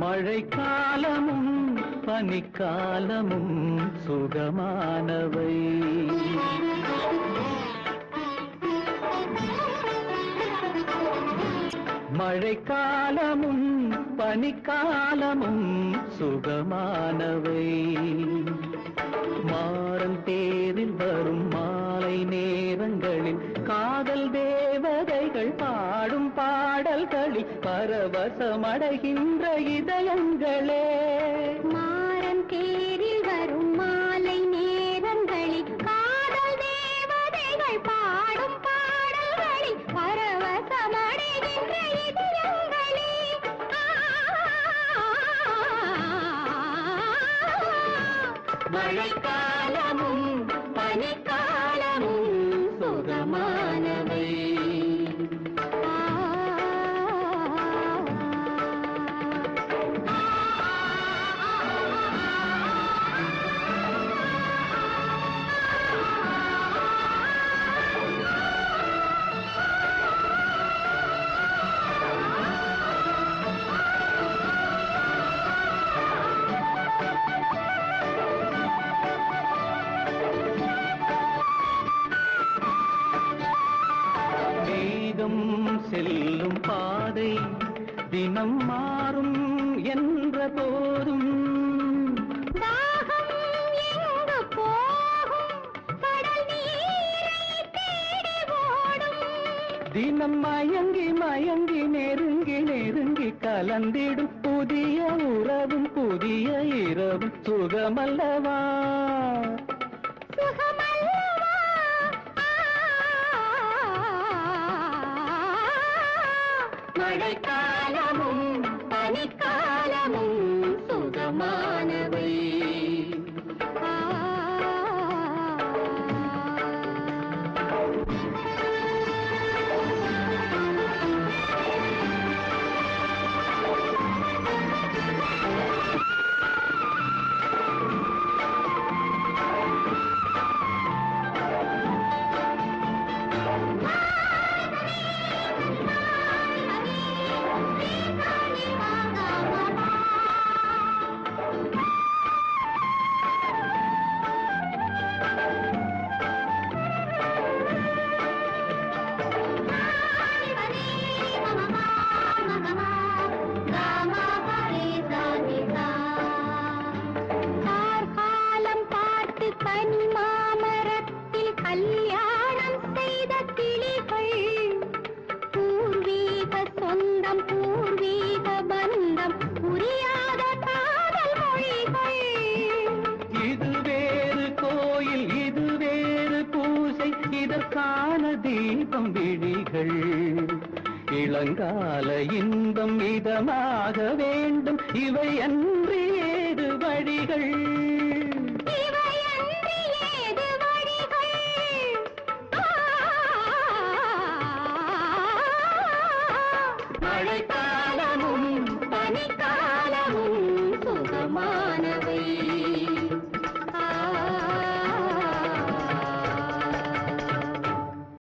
மழைக்காலமும் பனிக்காலமும் சுகமானவை. மழைக்காலமும் பனிக்காலமும் சுகமானவை. மாறன் தேரில் வரும் மா பாடல்களில் பரவசமடைகின்ற இதயங்களே. மாறன் தேரில் வரும் மாலை நேரங்களில் காதல் தேவதைகள் பாடும் பாடல்களில் பரவசமடைகின்ற இதயங்களே. மழைக்காலமும் பனிக்காலமும் சுகமானவை தினம் மாறும் என்ற போதும். தினம் மயங்கி மயங்கி நெருங்கி நெருங்கி கலந்திடும். புதிய உறவும் புதிய இரவும். சுகமல்லவா? மழைக்காலமும் பனிக்காலமும் சுகமானவை. கல்யாணம் செய்த கிளிகள் பூர்வீக சொந்தம் பூர்வீக பந்தம் புரியாத காதல் மொழிகள். இது வேறு கோயில் இது வேறு பூசை இதற்கான தீபம் விழிகள். இளங்கால இன்பம் இதமாக வேண்டும் இவை அன்று ஏது வழிகள்?